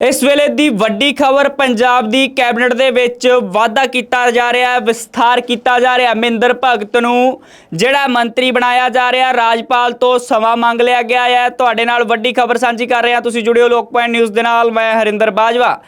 ਇਸ ਵੇਲੇ ਦੀ ਵੱਡੀ ਖਬਰ ਪੰਜਾਬ ਦੀ ਕੈਬਨਿਟ ਦੇ ਵਿੱਚ ਵਾਅਦਾ ਕੀਤਾ ਜਾ ਰਿਹਾ ਹੈ, ਵਿਸਥਾਰ ਕੀਤਾ ਜਾ ਰਿਹਾ ਮਹਿੰਦਰ ਭਗਤ ਨੂੰ ਜਿਹੜਾ ਮੰਤਰੀ ਬਣਾਇਆ ਜਾ ਰਿਹਾ, ਰਾਜਪਾਲ ਤੋਂ ਸਮਾਂ ਮੰਗ ਲਿਆ ਗਿਆ ਹੈ। ਤੁਹਾਡੇ ਨਾਲ ਵੱਡੀ ਖਬਰ ਸਾਂਝੀ ਕਰ ਰਹੇ ਹਾਂ। ਤੁਸੀਂ ਜੁੜਿਓ ਲੋਕ ਪੁਆਇੰਟ ਨਿਊਜ਼ ਦੇ ਨਾਲ। ਮੈਂ ਹਰਿੰਦਰ ਬਾਜਵਾ।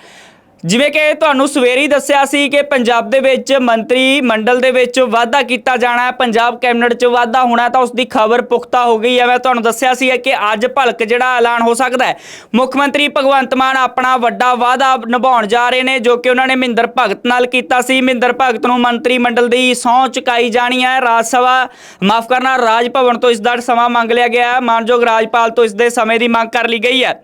ਜਿਵੇਂ ਕਿ ਤੁਹਾਨੂੰ ਸਵੇਰੇ ਹੀ ਦੱਸਿਆ ਸੀ ਕਿ ਪੰਜਾਬ ਦੇ ਵਿੱਚ ਮੰਤਰੀ ਮੰਡਲ ਦੇ ਵਿੱਚ ਵਾਅਦਾ ਕੀਤਾ ਜਾਣਾ ਹੈ, ਪੰਜਾਬ ਕੈਬਨਿਟ 'ਚ ਵਾਅਦਾ ਹੋਣਾ ਤਾਂ ਉਸ ਦੀ ਖਬਰ ਪੁਖਤਾ ਹੋ ਗਈ ਹੈ। ਮੈਂ ਤੁਹਾਨੂੰ ਦੱਸਿਆ ਸੀ ਕਿ ਅੱਜ ਭਲਕ ਜਿਹੜਾ ਐਲਾਨ ਹੋ ਸਕਦਾ ਹੈ। ਮੁੱਖ ਮੰਤਰੀ ਭਗਵੰਤ ਮਾਨ ਆਪਣਾ ਵੱਡਾ ਵਾਅਦਾ ਨਿਭਾਉਣ ਜਾ ਰਹੇ ਨੇ, ਜੋ ਕਿ ਉਹਨਾਂ ਨੇ ਮਹਿੰਦਰ ਭਗਤ ਨਾਲ ਕੀਤਾ ਸੀ। ਮਹਿੰਦਰ ਭਗਤ ਨੂੰ ਮੰਤਰੀ ਮੰਡਲ ਦੀ ਸਹੁੰ ਚੁਕਾਈ ਜਾਣੀ ਹੈ। ਰਾਜ ਸਭਾ, ਮਾਫ ਕਰਨਾ, ਰਾਜ ਭਵਨ ਤੋਂ ਇਸ ਦਾ ਸਮਾਂ ਮੰਗ ਲਿਆ ਗਿਆ ਹੈ। ਮਾਨਯੋਗ ਰਾਜਪਾਲ ਤੋਂ ਇਸ ਦੇ ਸਮੇਂ ਦੀ ਮੰਗ ਕਰ ਲਈ ਗਈ ਹੈ।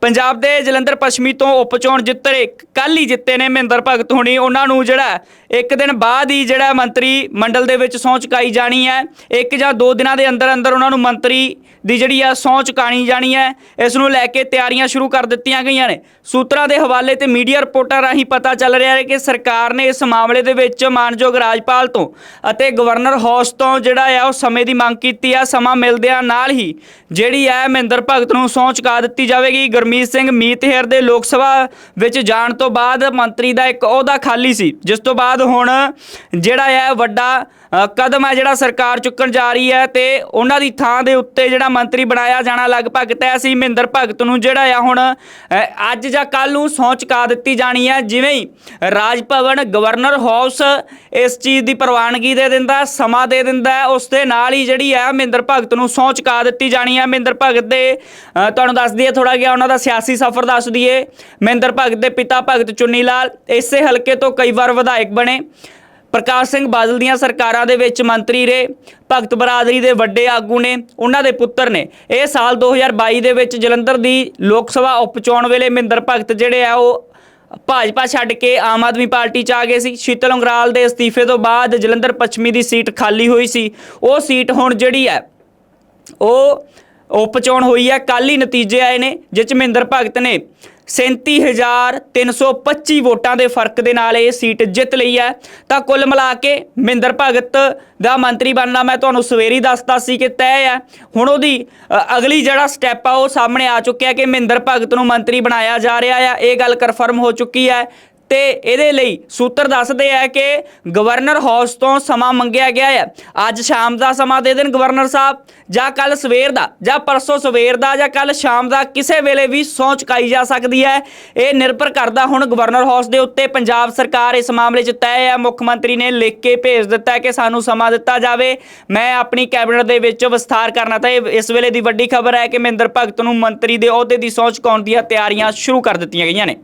ਪੰਜਾਬ ਦੇ ਜਲੰਧਰ ਪੱਛਮੀ ਤੋਂ ਉਪ ਚੋਣ ਜਿੱਤੇ ਕੱਲ ਹੀ ਜਿੱਤੇ ਨੇ ਮਹਿੰਦਰ ਭਗਤ ਹੋਣੀ। ਉਹਨਾਂ ਨੂੰ ਜਿਹੜਾ ਇੱਕ ਦਿਨ ਬਾਅਦ ਹੀ ਜਿਹੜਾ ਮੰਤਰੀ ਮੰਡਲ ਦੇ ਵਿੱਚ ਸਹੁੰ ਚੁਕਾਈ ਜਾਣੀ ਹੈ। ਇੱਕ ਜਾਂ ਦੋ ਦਿਨਾਂ ਦੇ ਅੰਦਰ ਅੰਦਰ ਉਹਨਾਂ ਨੂੰ ਮੰਤਰੀ ਦੀ ਜਿਹੜੀ ਆ ਸਹੁੰ ਚੁਕਾਣੀ ਜਾਣੀ ਹੈ। ਇਸ ਨੂੰ ਲੈ ਕੇ ਤਿਆਰੀਆਂ ਸ਼ੁਰੂ ਕਰ ਦਿੱਤੀਆਂ ਗਈਆਂ ਨੇ। ਸੂਤਰਾਂ ਦੇ ਹਵਾਲੇ ਤੇ ਮੀਡੀਆ ਰਿਪੋਰਟਾਂ ਰਾਹੀਂ ਪਤਾ ਚੱਲ ਰਿਹਾ ਹੈ ਕਿ ਸਰਕਾਰ ਨੇ ਇਸ ਮਾਮਲੇ ਦੇ ਵਿੱਚ ਮਾਨਯੋਗ ਰਾਜਪਾਲ ਤੋਂ ਅਤੇ ਗਵਰਨਰ ਹਾਊਸ ਤੋਂ ਜਿਹੜਾ ਆ ਉਹ ਸਮੇਂ ਦੀ ਮੰਗ ਕੀਤੀ ਆ। ਸਮਾਂ ਮਿਲਦਿਆਂ ਨਾਲ ਹੀ ਜਿਹੜੀ ਹੈ ਮਹਿੰਦਰ ਭਗਤ ਨੂੰ ਸਹੁੰ ਚੁਕਾ ਦਿੱਤੀ ਜਾਵੇਗੀ। ਗੁਰਮੀਤ ਸਿੰਘ ਮੀਤਹਿਰ ਦੇ ਲੋਕ ਸਭਾ ਵਿੱਚ ਜਾਣ ਤੋਂ ਬਾਅਦ ਮੰਤਰੀ ਦਾ ਇੱਕ ਅਹੁਦਾ ਖਾਲੀ ਸੀ, ਜਿਸ ਤੋਂ ਬਾਅਦ ਹੁਣ ਜਿਹੜਾ ਹੈ ਵੱਡਾ ਕਦਮ ਹੈ ਜਿਹੜਾ ਸਰਕਾਰ ਚੁੱਕਣ ਜਾ ਰਹੀ ਹੈ ਤੇ ਉਹਨਾਂ ਦੀ ਥਾਂ ਦੇ ਉੱਤੇ ਜਿਹੜਾ ਮੰਤਰੀ ਬਣਾਇਆ ਜਾਣਾ ਲਗਭਗ ਤੈਅ ਸੀ। ਮਹਿੰਦਰ ਭਗਤ ਨੂੰ ਜਿਹੜਾ ਆ ਹੁਣ ਅੱਜ ਜਾਂ ਕੱਲ ਨੂੰ ਸਹੁੰ ਚੁਕਾ ਦਿੱਤੀ ਜਾਣੀ ਹੈ। ਜਿਵੇਂ ਹੀ ਰਾਜ ਭਵਨ ਗਵਰਨਰ ਹਾਊਸ ਇਸ ਚੀਜ਼ ਦੀ ਪ੍ਰਵਾਨਗੀ ਦੇ ਦਿੰਦਾ, ਸਮਾਂ ਦੇ ਦਿੰਦਾ, ਉਸ ਦੇ ਨਾਲ ਹੀ ਜਿਹੜੀ ਹੈ ਮਹਿੰਦਰ ਭਗਤ ਨੂੰ ਸਹੁੰ ਚੁਕਾ ਦਿੱਤੀ ਜਾਣੀ ਹੈ। ਮਹਿੰਦਰ ਭਗਤ ਦੇ ਤੁਹਾਨੂੰ ਦੱਸ ਦਈਏ ਥੋੜਾ ਜਿਹਾ ਉਹਨਾਂ ਦਾ ਸਿਆਸੀ ਸਫ਼ਰ ਦੱਸ ਦਈਏ। ਮਹਿੰਦਰ ਭਗਤ ਦੇ ਪਿਤਾ ਭਗਤ ਚੁੰਨੀ ਲਾਲ ਇਸੇ ਹਲਕੇ ਤੋਂ ਕਈ ਵਾਰ ਵਿਧਾਇਕ ਬਣੇ। ਪ੍ਰਕਾਸ਼ ਸਿੰਘ ਬਾਦਲ ਦੀਆਂ ਸਰਕਾਰਾਂ ਦੇ ਵਿੱਚ ਮੰਤਰੀ ਰਹੇ। ਭਗਤ ਬਰਾਦਰੀ ਦੇ ਵੱਡੇ ਆਗੂ ਨੇ, ਉਹਨਾਂ ਦੇ ਪੁੱਤਰ ਨੇ। ਇਹ ਸਾਲ 2022 ਦੇ ਵਿੱਚ ਜਲੰਧਰ ਦੀ ਲੋਕ ਸਭਾ ਉਪਚੋਣ ਵੇਲੇ ਮਹਿੰਦਰ ਭਗਤ ਜਿਹੜੇ ਆ, ਉਹ ਭਾਜਪਾ ਛੱਡ ਕੇ ਆਮ ਆਦਮੀ ਪਾਰਟੀ ਚ ਆ ਗਏ ਸੀ। ਸ਼ੀਤਲ ਉਂਗਰਾਲ ਦੇ ਅਸਤੀਫੇ ਤੋਂ ਬਾਅਦ ਜਲੰਧਰ ਪੱਛਮੀ ਦੀ ਸੀਟ ਖਾਲੀ ਹੋਈ ਸੀ। ਉਹ ਸੀਟ ਹੁਣ ਜਿਹੜੀ ਹੈ, ਉਹ ਉਪਚੋਣ ਹੋਈ ਹੈ। ਕੱਲ ਹੀ ਨਤੀਜੇ ਆਏ ਨੇ, ਜਿਸ 'ਚ ਮਹਿੰਦਰ ਭਗਤ ਨੇ 37325 ਵੋਟਾਂ ਦੇ ਫ਼ਰਕ ਦੇ ਨਾਲ ਇਹ ਸੀਟ ਜਿੱਤ ਲਈ ਹੈ। ਤਾਂ ਕੁੱਲ ਮਿਲਾ ਕੇ ਮਹਿੰਦਰ ਭਗਤ ਦਾ ਮੰਤਰੀ ਬਣਨਾ ਮੈਂ ਤੁਹਾਨੂੰ ਸਵੇਰੇ ਦੱਸਦਾ ਸੀ ਕਿ ਤੈਅ ਹੈ। ਹੁਣ ਉਹਦੀ ਅਗਲੀ ਜਿਹੜਾ ਸਟੈਪ ਆ, ਉਹ ਸਾਹਮਣੇ ਆ ਚੁੱਕਿਆ ਕਿ ਮਹਿੰਦਰ ਭਗਤ ਨੂੰ ਮੰਤਰੀ ਬਣਾਇਆ ਜਾ ਰਿਹਾ ਆ। ਇਹ ਗੱਲ ਕਨਫਰਮ ਹੋ ਚੁੱਕੀ ਹੈ ਤੇ ਇਹਦੇ ਲਈ ਸੂਤਰ ਦੱਸਦੇ ਆ ਕਿ ਗਵਰਨਰ ਹਾਊਸ ਤੋਂ ਸਮਾਂ ਮੰਗਿਆ ਗਿਆ ਹੈ। ਅੱਜ ਸ਼ਾਮ ਦਾ ਸਮਾਂ ਦੇ ਦੇਣ ਗਵਰਨਰ ਸਾਹਿਬ, ਜਾਂ ਕੱਲ ਸਵੇਰ ਦਾ, ਜਾਂ ਪਰਸੋਂ ਸਵੇਰ ਦਾ, ਜਾਂ ਕੱਲ ਸ਼ਾਮ ਦਾ ਕਿਸੇ ਵੇਲੇ ਵੀ ਸਹੁੰ ਚੁਕਾਈ ਜਾ ਸਕਦੀ ਹੈ। ਇਹ ਨਿਰਭਰ ਕਰਦਾ ਹੁਣ ਗਵਰਨਰ ਹਾਊਸ ਦੇ ਉੱਤੇ ਪੰਜਾਬ ਸਰਕਾਰ ਇਸ ਮਾਮਲੇ 'ਚ ਤੈਅ ਹੈ। ਮੁੱਖ ਮੰਤਰੀ ਨੇ ਲਿਖ ਕੇ ਭੇਜ ਦਿੱਤਾ ਕਿ ਸਾਨੂੰ ਸਮਾਂ ਦਿੱਤਾ ਜਾਵੇ। ਮੈਂ ਆਪਣੀ ਕੈਬਨਿਟ ਦੇ ਵਿੱਚ ਵਿਸਥਾਰ ਕਰਨਾ ਤਾਂ ਇਹ ਇਸ ਵੇਲੇ ਦੀ ਵੱਡੀ ਖਬਰ ਹੈ ਕਿ ਮਹਿੰਦਰ ਭਗਤ ਨੂੰ ਮੰਤਰੀ ਦੇ ਅਹੁਦੇ ਦੀ ਸਹੁੰ ਚੁਕਾਉਣ ਦੀਆਂ ਤਿਆਰੀਆਂ ਸ਼ੁਰੂ ਕਰ ਦਿੱਤੀਆਂ ਗਈਆਂ ਨੇ।